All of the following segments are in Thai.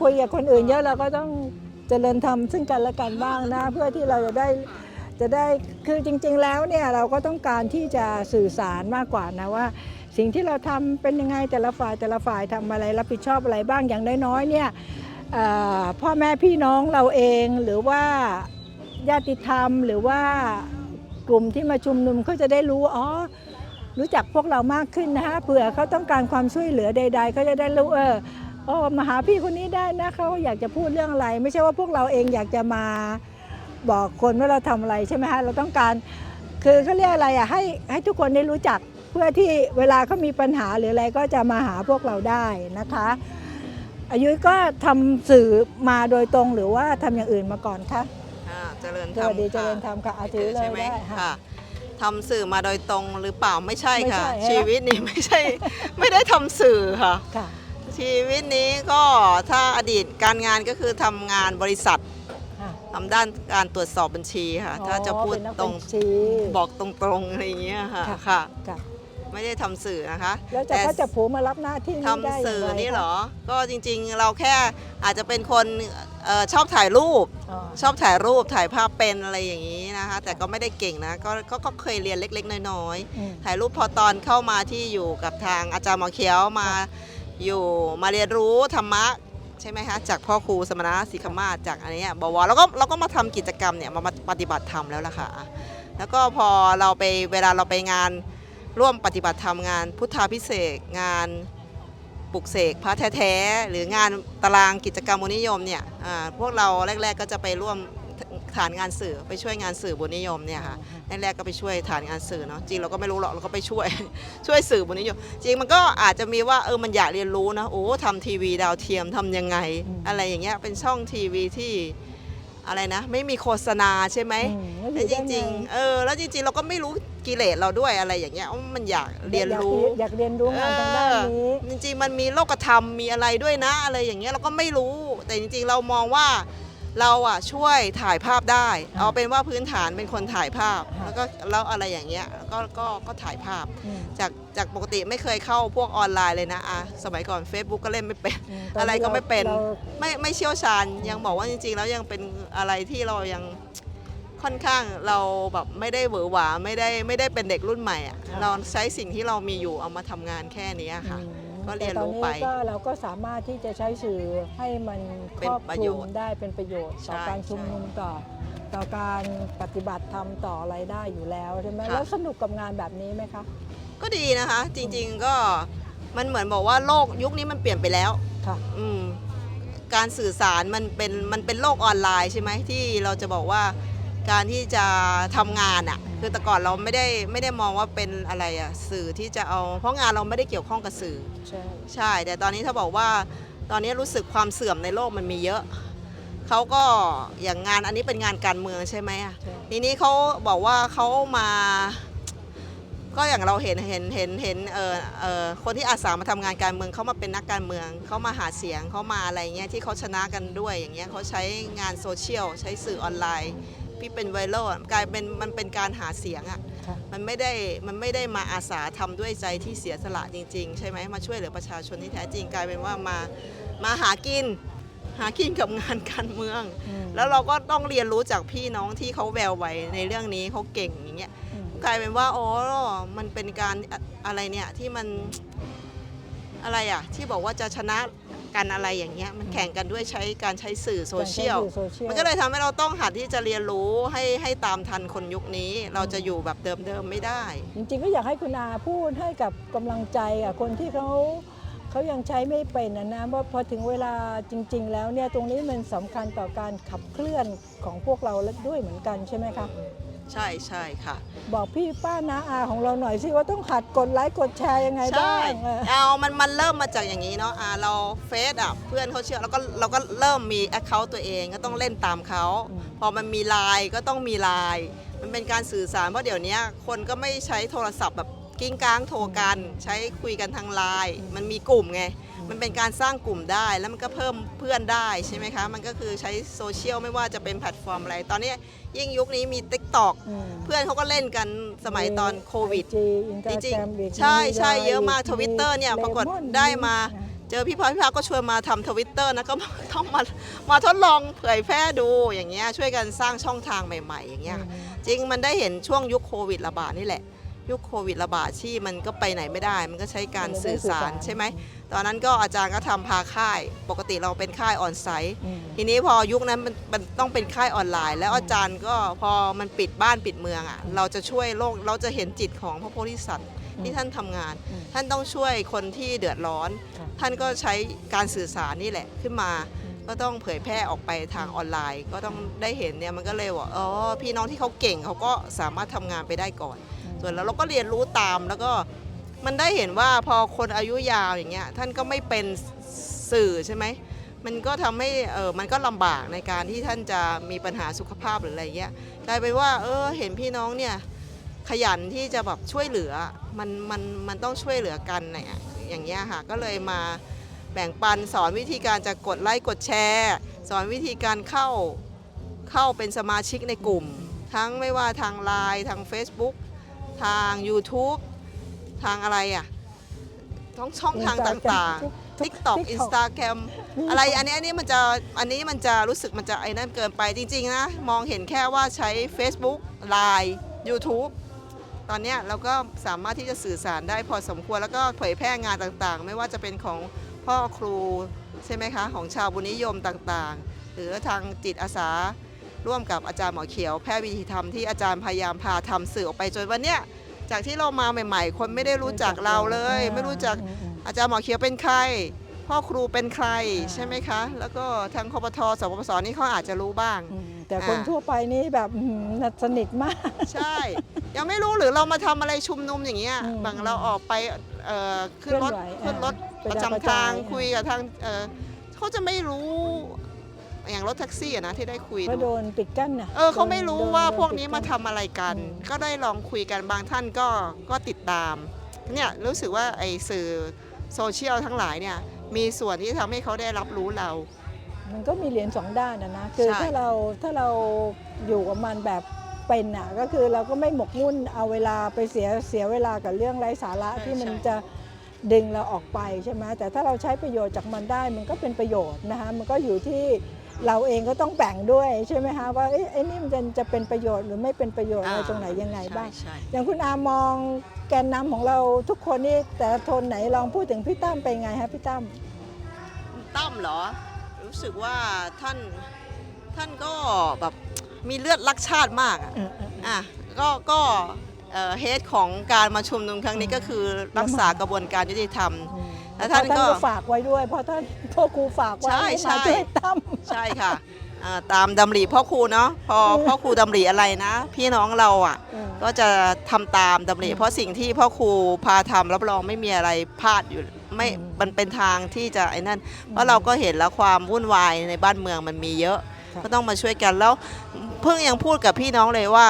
คุยกับคนอื่นเยอะเราก็ต้องเจริญธรรมซึ่งกันและกันบ้างนะ เพื่อที่เราจะได้จะได้คือจริง ๆ แล้วเนี่ยเราก็ต้องการที่จะสื่อสารมากกว่านะว่า สิ่งที่เราทำเป็นยังไงแต่ละฝ่ายแต่ละฝ่ายทำอะไรรับผิดชอบอะไรบ้างอย่างน้อยๆเนี่ยเอ่อพ่อแม่พี่น้องเราเองหรือว่าญาติธรรมหรือว่ากลุ่มที่มาชุมนุมเขาจะได้รู้อ๋อรู้จักพวกเรามากขึ้นนะฮะเผื่อเขาต้องการความช่วยเหลือใด ๆเขาจะได้รู้เออ โอ้มาหาพี่คนนี้ได้นะเขาอยากจะพูดเรื่องอะไร ไม่ใช่ว่าพวกเราเองอยากจะมาบอกคนว่าเราทำอะไรใช่ไหมฮะเราต้องการ คือเขาเรียกอะไรอะให้ให้ทุกคนได้รู้จักเพื่อที่เวลาเขามีปัญหาหรืออะไรก็จะมาหาพวกเราได้นะคะ อายุก็ทำสื่อมาโดยตรงหรือว่าทำอย่างอื่นมาก่อนคะอ่าเจริญสธรรวัมสดีเจค่ะริญธรรมค่ะอาถือเลยใช่ไหมได้ค่ะค่ะทำสื่อมาโดยตรงหรือเปล่าไม่ใช่ค่ะไม่ใช่ฮะชีวิตนี้ไม่ใช่ไม่ได้ทำสื่อค่ะค่ะ ชีวิตนี้ก็ถ้าอดีตการงานก็คือทำงานบริษัทค่ะทำด้านการตรวจสอบบัญชีค่ะ ถ้าจะพูดเป็นนักตรงบัญชี บอกตรงๆอะไรอย่างเงี้ยค่ะค่ะ ค่ะ ค่ะไม่ได้ทำสื่อนะคะแล้วจะแต่ก็จะผูมารับหน้าที่นี้ได้ทำสื่ออย่างไรนี่คะเหรอ ก็จริงๆเราแค่อาจจะเป็นคนเอ่อชอบถ่ายรูปอ๋อชอบถ่ายรูปถ่ายภาพเป็นอะไรอย่างนี้นะคะ แต่ก็ไม่ได้เก่งนะก็ก็ก็เคยเรียนเล็ก ๆ น้อยอืมๆถ่ายรูปพอตอนเข้ามาที่อยู่กับทางอาจารย์หมอเขียวมา อยู่มาเรียนรู้ธรรมะใช่ไหมคะจากพ่อครูสมณะสิกขมาศจากอันนี้บวรแล้วก็เราก็มาทำกิจกรรมเนี่ยมาปฏิบัติธรรมแล้วล่ะค่ะแล้วก็พอเราไปเวลาเราไปงานร่วมปฏิบัติธรรมงานพุทธาพิเศษงานปลุกเสกพระแท้ๆหรืองานตารางกิจกรรมบุญนิยมเนี่ยพวกเราแรก ๆ ก็จะไปร่วม ฐานงานสื่อไปช่วยงานสื่อบุญนิยมเนี่ยค่ะแรกๆก็ไปช่วยฐานงานสื่อเนาะจริงเราก็ไม่รู้หรอกเราก็ไปช่วยช่วยสื่อบุญนิยม จริงมันก็อาจจะมีว่าเออมันอยากเรียนรู้นะโอ้ทำทีวีดาวเทียมทำยังไงอืมอะไรอย่างเงี้ยเป็นช่องทีวีที่อะไรนะ ไม่มีโฆษณาใช่ไหมอืมแล้วอแต่ยู่จได้ไริง ๆ เออแล้วจริงๆ เราก็ไม่รู้กิเลสเราด้วยอะไรอย่างเงี้ยว่ามันอยากเรียนรู้อยากอยากเรียนรู้งานทางด้านนี้เออจริงๆ มันมีโลกธรรมมีอะไรด้วยนะ อะไรอย่างเงี้ยเราก็ไม่รู้แต่จริงๆ เรามองว่า เราอะช่วยถ่ายภาพได้อ่าเอาเป็นว่าพื้นฐานเป็นคนถ่ายภาพอ่าแล้วก็แล้วอะไรอย่างเงี้ยก็ก็ก็ถ่ายภาพอืมจากจากปกติไม่เคยเข้าพวกออนไลน์เลยนะอะสมัยก่อน Facebook ก็เล่นไม่เป็นอืมอะไรก็ไม่เป็นราไม่ไม่เชี่ยวชาญยังบอกว่าจริง ๆ แล้วยังเป็นอะไรที่เรายังค่อนข้างเราแบบไม่ได้เหวอหวาไม่ได้ไม่ได้เป็นเด็กรุ่นใหม่อะเราใช้สิ่งที่เรามีอยู่เอามาทำงานแค่นี้ค่ะอืม ก็เรียนรู้ไปแต่ตอนนี้ก็เราก็สามารถที่จะใช้สื่อให้มันคเป็นรอบประคโยลุชน์มได้เป็นประโยชน์ ต่อใช่การชุมนุมต่อต่อการปฏิบัติธรรมต่ออะไรได้อยู่แล้วใช่ไหมค่ะ แล้วสนุกกับงานแบบนี้ไหมคะ ก็ดีนะคะ จริงๆก็มันเหมือนบอกว่าโลกยุคนี้มันเปลี่ยนไปแล้ว ค่ะ อืมการสื่อสารมันเป็นมันเป็นโลกออนไลน์ใช่ไหมที่เราจะบอกว่า การที่จะทำงานอะ่ะคือแต่ก่อนเราไม่ได้ไม่ได้มองว่าเป็นอะไรอะ่ะสื่อที่จะเอา เพราะงานเราไม่ได้เกี่ยวข้องกับสื่อ ใช่ใช่ แต่ตอนนี้ถ้าบอกว่าตอนนี้รู้สึกความเสื่อมในโลกมันมีเยอะเขาก็อย่างงานอันนี้เป็นงานการเมืองใช่ไหมอะใช่ทีนี้เขาบอกว่าเขามา ก็อย่างเราเห็นเห็นเห็นเห็นเออเออคนที่อาสามาทำงานการเมืองเขามาเป็นนักการเมืองเขามาหาเสียงเขามาอะไรเงี้ยที่เขาชนะกันด้วยอย่างเงี้ยเขาใช้งานโซเชียลใช้สื่อออนไลน์ ที่เป็นไวรัลอะกลายเป็นมันเป็นการหาเสียงอะ่ะค่ะ มันไม่ได้มันไม่ได้มาอาสาทำด้วยใจที่เสียสละจริง ๆ ใช่ไหมมาช่วยเหลือประชาชนที่แท้จริงกลายเป็นว่ามามาหากิน หากินกับงานการเมือง อืมแล้วเราก็ต้องเรียนรู้จากพี่น้องที่เขาแววไวในเรื่องนี้เขาเก่งอย่างเงี้ย อืมกลายเป็นว่าอ๋อมันเป็นการอะอะไรเนี่ยที่มันอะไรอะที่บอกว่าจะชนะ กันอะไรอย่างเงี้ยมันแข่งกันด้วยใช้การใช้สื่อโซเชียล การใช้สื่อโซเชียล มันก็เลยทำให้เราต้องหัดที่จะเรียนรู้ให้ให้ตามทันคนยุคนี้ เราจะอยู่แบบเดิมๆไม่ได้ จริงๆก็อยากให้คุณอาพูดให้กับกำลังใจกับคนที่เขาเขายังใช้ไม่เป็นนะนะว่าพอถึงเวลาจริง ๆ แล้วเนี่ยตรงนี้มันสำคัญต่อการขับเคลื่อนของพวกเราและด้วยเหมือนกันใช่ไหมคะ ใช่ใช่ค่ะ บอกพี่ป้านาอาของเราหน่อยสิว่าต้องขัดกดไลค์กดแชร์ยังไงบ้างเออ เอามันมันเริ่มมาจากอย่างนี้เนาะอ่าเราเฟซอะเพื่อนเขาเชื่อแล้วก็เราก็เริ่มมีแอคเคาท์ตัวเองก็ต้องเล่นตามเขาอืม พอมันมีไลน์ก็ต้องมีไลน์มันเป็นการสื่อสารเพราะเดี๋ยวนี้คนก็ไม่ใช้โทรศัพท์แบบกิ้งก้างโทรกัน ใช้คุยกันทางไลน์มันมีกลุ่มไง มันเป็นการสร้างกลุ่มได้แล้วมันก็เพิ่มเพื่อนได้ใช่ไหมคะ มันก็คือใช้โซเชียลไม่ว่าจะเป็นแพลตฟอร์มอะไร ตอนนี้ยิ่งยุคนี้มี t ิ k t o k อืมเพื่อนเขาก็เล่นกันสมัยตอนโควิดจีอินจสตาริงแกรมอีกๆใช่ใช่มีเยอะมากไลน์ทวิตเตอร์เนี่ยมีปรากฏเลมอนได้มาอ่เจอพี่พาพี่พาก็ชวนมาทำทวิตเตอร์นะก็ต้องมามาทดลองเผยแพร่ดูอย่างเงี้ยช่วยกันสร้างช่องทางใหม่ ๆ อย่างเงี้ยจริงมันได้เห็นช่วงยุคโควิดระบาดนี่แหละ ยุคโควิดระบาดที่มันก็ไปไหนไม่ได้ มันก็ใช้การสื่อสารใช่ไหมตอนนั้นก็อาจารย์ก็ทำพาค่าย ปกติเราเป็นค่ายออนไซต์อืมทีนี้พอยุคนั้นมันมันต้องเป็นค่ายออนไลน์ แล้วอาจารย์ก็พอมันปิดบ้านปิดเมืองอะเราจะช่วยโลกเราจะเห็นจิตของพระโพธิสัตว์ที่ท่านทำงานอืมท่านต้องช่วยคนที่เดือดร้อนค่ะท่านก็ใช้การสื่อสารนี่แหละขึ้นมาอืมก็ต้องเผยแพร่ออกไปทางออนไลน์ ก็ต้องได้เห็นเนี่ยมันก็เลยว่าอ๋อพี่น้องที่เขาเก่งเขาก็สามารถทำงานไปได้ก่อน ส่วนแล้วเราก็เรียนรู้ตามแล้วก็มันได้เห็นว่าพอคนอายุยาวอย่างเงี้ยท่านก็ไม่เป็นสื่อใช่ไหมมันก็ทำให้เออมันก็ลำบากในการที่ท่านจะมีปัญหาสุขภาพหรืออะไรเงี้ยกลายเป็นว่าเออเห็นพี่น้องเนี่ยขยันที่จะแบบช่วยเหลือมันมันมันต้องช่วยเหลือกันเนี่ยอย่างเงี้ยค่ะก็เลยมาแบ่งปันสอนวิธีการจะกดไลค์กดแชร์ สอนวิธีการเข้าเข้าเป็นสมาชิกในกลุ่ม ทั้งไม่ว่าทางไลน์ทาง Facebook ทาง YouTube ทางอะไรอะท้องช่องทางต่างๆ TikTok Instagram อะไรอันนี้อันนี้มันจะอันนี้มันจะรู้สึกมันจะไอ้นั่นเกินไปจริง ๆ นะ มองเห็นแค่ว่าใช้ Facebook Line YouTube ตอนเนี้ยเราก็สามารถที่จะสื่อสารได้พอสมควรแล้วก็เผยแพร่งานต่างๆ ไม่ว่าจะเป็นของพ่อครูใช่ไหมคะ ของชาวบุญนิยมต่างๆ หรือทางจิตอาสา ร่วมกับอาจารย์หมอเขียว แพทย์วิธีธรรมที่อาจารย์พยายามพาทำสื่อออกไปจนวันเนี้ยจากที่เรามาใหม่ ๆ คนไม่ได้รู้จักเราเลย ไม่รู้จักอืมอืมอาจารย์หมอเขียวเป็นใคร พ่อครูเป็นใครอ่าใช่ไหมคะ แล้วก็ทางคอปทสปปสนี่เขาอาจจะรู้บ้างอืมแต่คนอ่าทั่วไปนี่แบบอื้อหือสนิทมาก ใช่ ยังไม่รู้หรือเรามาทำอะไรชุมนุมอย่างเงี้ยอืมบางเราออกไปเอ่อขึ้นรถเคลื่อนไหวขึ้นรถอ่าประไปจำกระจายทางอ่าคุยกับทางเอ่อเขาจะไม่รู้ อย่างรถแท็กซี่อะนะที่ได้คุยก็ดูโดนปิดกั้นนะเออเขาไม่รู้โดนว่าโดนพวกนี้ปิดมาทำอะไรกันอืมก็ได้ลองคุยกันบางท่านก็ก็ติดตามเนี่ยรู้สึกว่าไอ้สื่อโซเชียลทั้งหลายเนี่ยมีส่วนที่ทำให้เขาได้รับรู้เรา มันก็มีเหรียญสองด้านนะนะคือใช่ ถ้าเราถ้าเราอยู่กับมันแบบเป็นอะก็คือเราก็ไม่หมกมุ่นเอาเวลาไปเสียเสียเวลากับเรื่องไร้สาระที่มันจะดึงเราออกไปใช่ไหมแต่ถ้าเราใช้ประโยชน์จากมันได้มันก็เป็นประโยชน์นะคะมันก็อยู่ที่ เราเองก็ต้องแบ่งด้วยใช่ไหมคะว่าเอ๊ะไอ้นี่มันจะจะเป็นประโยชน์หรือไม่เป็นประโยชน์อะไรตรงไหนยังไงบ้าง ใช่อย่างคุณอามองแกนนำของเราทุกคนนี่แต่ละโทนไหนลองพูดถึงพี่ตั้มเป็นไงฮะพี่ตั้มตั้มเหรอ รู้สึกว่าท่านท่านก็แบบมีเลือดรักชาติมากอะเออเอออะก็ก็เฮดของการมาชุมนุมครั้งนี้ก็คือรักษากระบวนการยุติธรรม อืม แล้วท่านเพระก็ฝากไว้ด้วย เพราะท่านพ่อครูฝากไว้ใช่ให้ใช่มาช่วยตั้มใช่ค่ะอ่าตามดำริพ่อครูเนาะพอพ่อครูดำริอะไรนะ พี่น้องเราอะเออก็จะทำตามดำริอืมเพราะสิ่งที่พ่อครูพาทำรับรองไม่มีอะไรพลาดอยู่ไม่อืมมันเป็นทางที่จะไอ้นั่นเพราะเราก็เห็นแล้วความวุ่นวายในบ้านเมืองมันมีเยอะครับก็ต้องมาช่วยกันแล้วเพิ่งยังพูดกับพี่น้องเลยว่า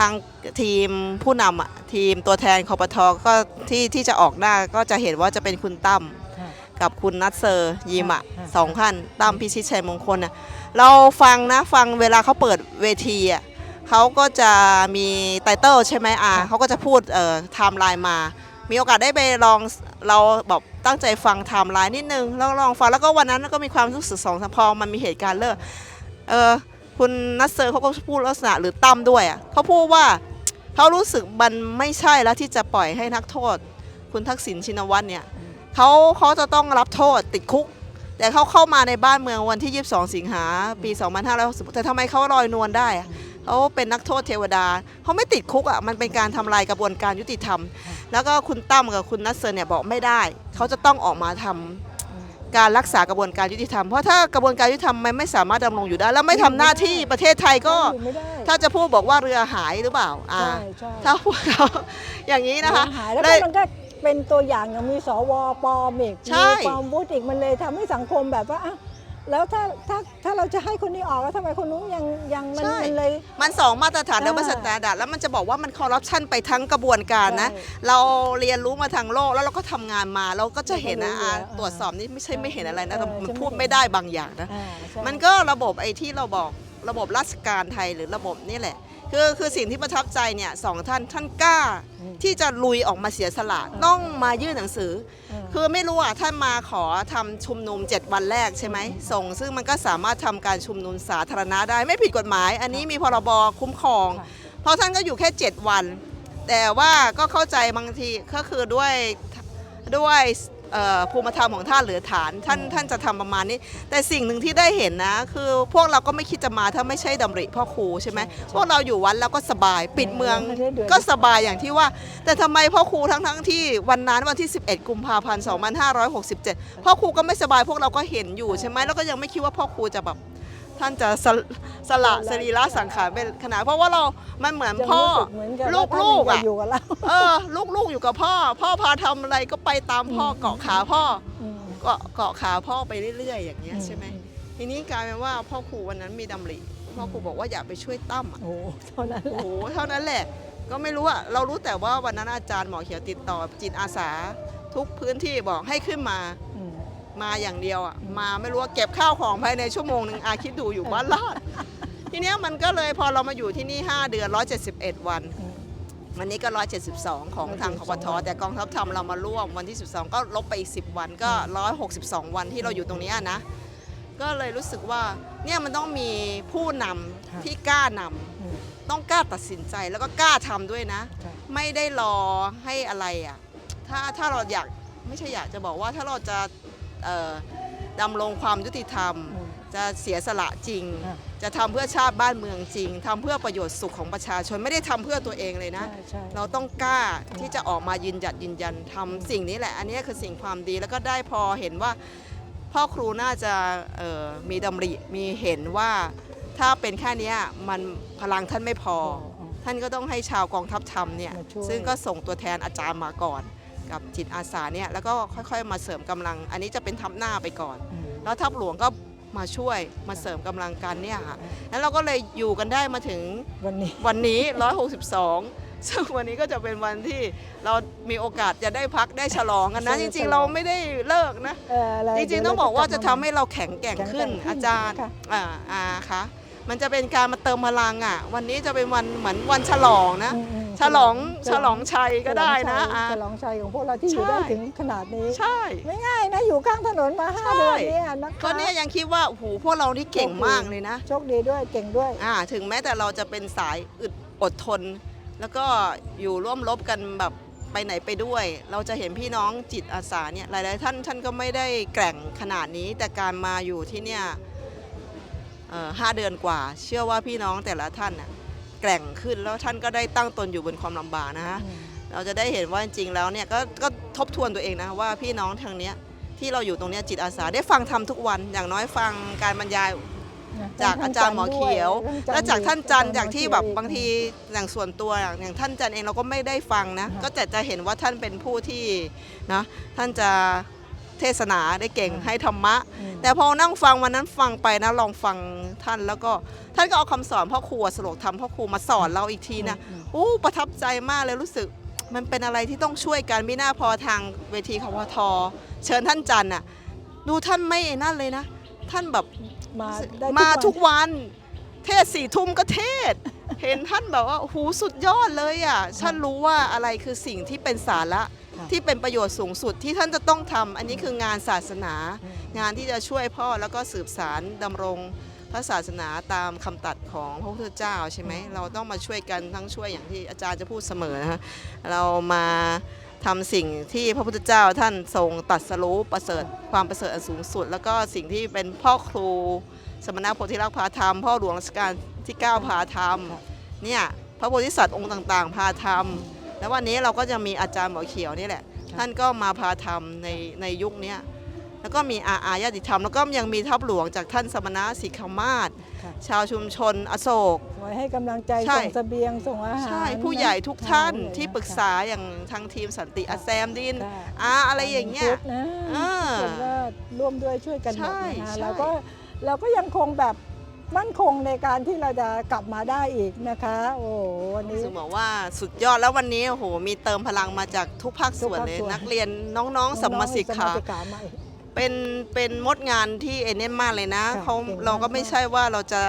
ทางทีมผู้นำอะทีมตัวแทนคอปทก็ที่ที่จะออกหน้าก็จะเห็นว่าจะเป็นคุณตั้มค่ะกับคุณนัทเซอร์ยิมอะค่ะสองท่านตั้มพิชิตชัยมงคลน่ะเราฟังนะฟังเวลาเขาเปิดเวทีอะเขาก็จะมีไตเติลใช่ไหมอะเขาก็จะพูดเอ่อไทม์ไลน์มา มีโอกาสได้ไปลองเราแบบตั้งใจฟังไทม์ไลน์นิดนึงแล้วลองฟังแล้วก็วันนั้นก็มีความรู้สึกสองสามพอมันมีเหตุการณ์เลิกเออ คุณนัทเซอร์เขาก็พูดลักษณะหรือตั้มด้วยอะเขาพูดว่าเขารู้สึกมันไม่ใช่แล้วที่จะปล่อยให้นักโทษ คุณทักษิณชินวัตรเนี่ยเขาเขาจะต้องรับโทษติดคุก แต่เขาเข้ามาในบ้านเมืองวันที่ 22 สิงหาปี 2560แต่ทำไมเขาลอยนวลได้เขาเป็นนักโทษเทวดาเขาไม่ติดคุกอะมันเป็นการทำลายกระบวนการยุติธรรม แล้วก็คุณตั้มกับคุณนัสเซอร์เนี่ยบอกไม่ได้ เขาจะต้องออกมาทำ การรักษากระบวนการยุติธรรม เพราะถ้ากระบวนการยุติธรรมมันไม่สามารถดำรงอยู่ได้ แล้วไม่ทำหน้าที่ประเทศไทยก็ อยู่ไม่ได้ ถ้าจะพูดบอกว่าเรือหายหรือเปล่าอ่าใช่ใช่ ถ้าพวกเขาอย่างนี้นะคะ หายแล้วได้ก็มันก็เป็นตัวอย่างอย่างมีสวปลอมอีกใช่ มีความวุฒิอีกมันเลยทำให้สังคมแบบว่าอ้าว แล้วถ้าถ้าถ้าเราจะให้คนนี้ออกแล้วทำไมคนนู้นยังยังมันมันเลย มันสองมาตรฐานแล้วอ่ามันสแตนดาร์ดแล้วมันจะบอกว่ามันคอร์รัปชันไปทั้งกระบวนการนะ ใช่เราเรียนรู้มาทางโลกแล้วเราก็ทำงานมาเราก็จะเห็นนะเราก็รู้อะอยู่แล้วตรวจสอบนี่ไม่ใช่ไม่เห็นอะไรนะแต่เออมันใช่พูดไม่เห็นไม่ได้บางอย่างนะ อ่าใช่ มันก็ระบบไอ้ที่เราบอกระบบราชการไทยหรือระบบนี่แหละ คือคือสิ่งที่ประทับใจเนี่ยสองท่านท่านกล้าอืมที่จะลุยออกมาเสียสละอ่าต้องมายื่นหนังสือเออ คือไม่รู้อะท่านมาขอทำชุมนุม 7 วันแรกใช่ไหมส่ง ซึ่งมันก็สามารถทำการชุมนุมสาธารณะได้ไม่ผิดกฎหมาย อันนี้มีพรบคุ้มครอง เพราะท่านก็อยู่แค่ 7 วัน แต่ว่าก็เข้าใจบางทีก็คือด้วยด้วย ภูมิธรรมของท่านหรือฐาน ท่านท่านจะทำประมาณนี้ แต่สิ่งหนึ่งที่ได้เห็นนะ คือพวกเราก็ไม่คิดจะมาถ้าไม่ใช่ดำริพ่อครูใช่ไหมพวกเราอยู่วัดแล้วก็สบายปิดเมืองไม่ได้เดือดก็สบายอย่างที่ว่า แต่ทำไมพ่อครูทั้งทั้งๆที่วันนั้นวันที่ 11 กุมภาพันธ์ 2567 พ่อครูก็ไม่สบายพวกเราก็เห็นอยู่ใช่ไหมแล้วก็ยังไม่คิดว่าพ่อครูจะแบบ ท่านจะสละสละสรีระสังขารเป็นขนาดเพราะว่าเรามันเหมือนยังพ่อรู้สึกเหมือนกับลูว่ากท่านลูกยังอะอยู่กับเราเออลูกลูกอยู่กับพ่อ พ่อพาทำอะไรก็ไปตามพ่อเกาะขาพ่ออืมเกาะเกาะขาพ่อไปเรื่อย ๆ อย่างเงี้ยใช่ไหมอืมทีนี้กลายเป็นว่าพ่อครูวันนั้นมีดำริพ่อครูบอกว่าอย่าไปช่วยตั้มอะโอ้โหเท่านั้นแหโอ้ละโหเท่านั้นแหละ ก็ไม่รู้อะเรารู้แต่ว่าวันนั้นอาจารย์หมอเขียวติดต่อจิตอาสา ทุกพื้นที่บอกให้ขึ้นมาอื มมาอย่างเดียวอะมาไม่รู้ว่าเก็บข้าวของภายในชั่วโมงหนึ่งอาคิดดูอยู่บ้านลาด ทีเนี้ยมันก็เลยพอเรามาอยู่ที่นี่ 5 เดือน 171 วันอืมวันนี้ก็ 172 ของทางคอปท172แต่กองทัพธรรมเรามาร่วมวันที่ 12 ก็ลบไปอีก 10 วันก็ 162 วันที่เราอยู่ตรงเนี้ยนะ ก็เลยรู้สึกว่าเนี่ยมันต้องมีผู้นำค่ะที่กล้านำอืมต้องกล้าตัดสินใจแล้วก็กล้าทำด้วยนะค่ะไม่ได้รอให้อะไรอะถ้าถ้าเราอยากไม่ใช่อยากจะบอกว่าถ้าเราจะเอ่อ ดำรงความยุติธรรมอืมจะเสียสละจริงอะจะทำเพื่อชาติบ้านเมืองจริงทำเพื่อประโยชน์สุขของประชาชนไม่ได้ทำเพื่อตัวเองเลยนะใช่ใช่เราต้องกล้าที่จะออกมายืนหยัดยืนยันทำสิ่งนี้แหละ อันนี้คือสิ่งความดีแล้วก็ได้พอเห็นว่าพ่อครูน่าจะเอ่อมีดำริมีเห็นว่าถ้าเป็นแค่เนี้ยมันพลังท่านไม่พออืมท่านก็ต้องให้ชาวกองทัพธรรมเนี่ยมาช่วยซึ่งก็ส่งตัวแทนอาจารย์มาก่อน กับจิตอาสาเนี่ยแล้วก็ค่อยๆ มาเสริมกำลัง อันนี้จะเป็นทัพหน้าไปก่อนอืมแล้วทัพหลวงก็มาช่วยมาเสริมกำลังกันเนี่ยค่ะแล้วเราก็เลยอยู่กันได้มาถึงวันนี้วันนี้ 162 ซึ่งวันนี้ก็จะเป็นวันที่เรามีโอกาสจะได้พักได้ฉลองกันนะ จริงๆ เราไม่ได้เลิกนะเอ่ออะไรจริงๆ ต้องบอกว่าจะทำให้เราแข็งแกร่งแข็งแกร่งขึ้นขึ้นอาจารย์ค่ะอ่าอ่าคะมันจะเป็นการมาเติมพลังอะ วันนี้จะเป็นวันเหมือนวันฉลองนะอืมอืม ฉลองฉลองชัยก็ได้นะฉลองชัยอ่าฉลองชัยของพวกเราที่อยู่ใช่ได้ถึงขนาดนี้ ใช่ ไม่ง่ายนะอยู่ข้างถนนมาห้าใช่ เดือนเนี่ยนะคะก็เนี่ยยังคิดว่าโอ้โหพวกเรานี่เก่งมากเลยนะ โชคดีด้วยเก่งด้วยอ่าถึงแม้แต่เราจะเป็นสายอึดอดทน แล้วก็อยู่ร่วมรบกันแบบไปไหนไปด้วย เราจะเห็นพี่น้องจิตอาสาเนี่ยหลาย ๆ ท่านท่านก็ไม่ได้แกร่งขนาดนี้ แต่การมาอยู่ที่เนี่ยเอ่อห้าเดือนกว่า เชื่อว่าพี่น้องแต่ละท่านน่ะ แกร่งขึ้น แล้วท่านก็ได้ตั้งตนอยู่บนความลำบากนะฮะเราจะได้เห็นว่าจริงๆแล้วเนี่ยก็ก็ทบทวนตัวเองนะว่าพี่น้องทางเนี้ยที่เราอยู่ตรงเนี้ยจิตอาสาได้ฟังทำทุกวัน อย่างน้อยฟังการบรรยายจากอาจารย์หมอเขียว และจากท่านจันทร์จากที่แบบบางทีอย่างส่วนตัวอย่างอย่างท่านจันทร์เองเราก็ไม่ได้ฟังนะ ก็จะจะเห็นว่าท่านเป็นผู้ที่นะท่านจะ เทศนาได้เก่งให้ธรรมะอืมแต่พอนั่งฟังวันนั้นฟังไปนะลองฟังท่านแล้วก็ท่านก็เอาคำสอนพ่อครูสโลกธรรมพ่อครูมาสอนเราอีกทีนะอืมอู้ประทับใจมากเลยรู้สึกมันเป็นอะไรที่ต้องช่วยกันไม่น่าพอทางเวทีคพทเชิญท่านจันทร์น่ะดูท่านไม่นั่นเลยนะ ท่านแบบมาได้มาทุทุกกวันวัน เทศสี่ทุ่มก็เทศ เห็นท่านแบบว่าหูสุดยอดเลยอะท่านรู้ว่าอะไรคือสิ่งที่เป็นสาระค่ะ ที่เป็นประโยชน์สูงสุดที่ท่านจะต้องทำอันนี้คืองานศาสนา งานที่จะช่วยพ่อแล้วก็สืบสารดำรงพระศาสนาตามคำตัดของพระพุทธเจ้าใช่ไหมเราต้องมาช่วยกันทั้งช่วยอย่างที่อาจารย์จะพูดเสมอนะฮะเรามาทำสิ่งที่พระพุทธเจ้าท่านทรงตรัสรู้ประเสริฐความประเสริฐอันสูงสุด แล้วก็สิ่งที่เป็นพ่อครู สมณโพธิลักษ์พาธรรม พ่อหลวงรัชกาลที่ 9 พาธรรมเนี่ยพระโพธิสัตว์องค์ต่าง ๆ พาธรรม แล้ววันนี้เราก็จะมีอาจารย์หมอเขียวนี่แหละครับท่านก็มาพาธรรมในในยุคเนี้ยแล้วก็มีอาอาญาติธรรม แล้วก็ยังมีทัพหลวงจากท่านสมณะสิกขมาศค่ะชาวชุมชนอโศกไว้ให้กำลังใจใช่ส่งเสบียงส่งอาหารใช่ผู้ใหญ่ทุกท่านใช่ที่ปรึกษาอย่างทางทีมสันติอาแซมดินค่ะอาอะไรอย่างเงี้ยพุทธนะเออทุกคนก็ร่วมด้วยช่วยกันหมดใช่นะคะใช่เราก็เราก็ยังคงแบบ มั่นคงในการที่เราจะกลับมาได้อีกนะคะ โอ้โหวันนี้ ซึ่งบอกว่าสุดยอดแล้ววันนี้โอ้โหมีเติมพลังมาจากทุกภาคส่วนทุกภาคเลย ส่วน นักเรียนน้องๆสัมมาสิกขาน้องๆสัมมาสิกขามาอีกเป็นเป็นมดงานที่เอเน่นมากเลยนะค่ะเขาเก่งมากเราก็ไม่ใช่ว่าเราจะ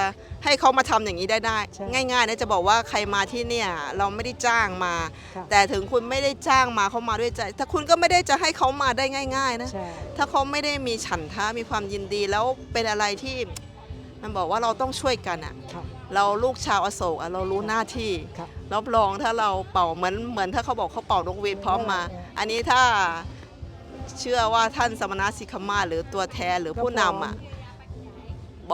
ให้เขามาทำอย่างนี้ได้ได้ ใช่ง่ายๆนะจะบอกว่าใครมาที่เนี่ยเราไม่ได้จ้างมา ค่ะ แต่ถึงคุณไม่ได้จ้างมาเขามาด้วยใจถ้าคุณก็ไม่ได้จะให้เขามาได้ง่าย ๆ นะ ใช่ ถ้าเขาไม่ได้มีฉันทะมีความยินดีแล้วเป็นอะไรที่ มันบอกว่าเราต้องช่วยกันอะค่ะเราลูกชาวอโศกอะเรารู้หน้าที่ค่ะรับรองถ้าเราเป่าเหมือนเหมือนถ้าเขาบอกเขาเป่านกหวีดพร้อมมาเออเอออันนี้ถ้าเชื่อว่าท่านสมณะสิกขมาศหรือตัวแทนหรือผู้นำอะ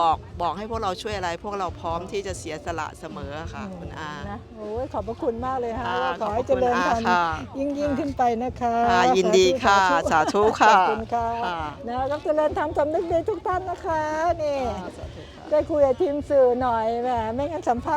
บอกบอกให้พวกเราช่วยอะไร พวกเราพร้อมที่จะเสียสละเสมอค่ะคุณอานะโอ้ยขอบพระคุณมากเลยค่ะค่ะขอให้ขเจอบพระคุณริญธรรมอาค่ะยิ่งยิ่งขึ้นไปนะคะค่ะยินดีค่ะสาธุค่ะขอบคุณค่ะค่ะนะครับเจริญธรรมสำนึกดีทุกท่านนะคะนี่สาธุค่ะ ได้คุยกับทีมสื่อหน่อยแหมไม่งั้นสัมภาษณ์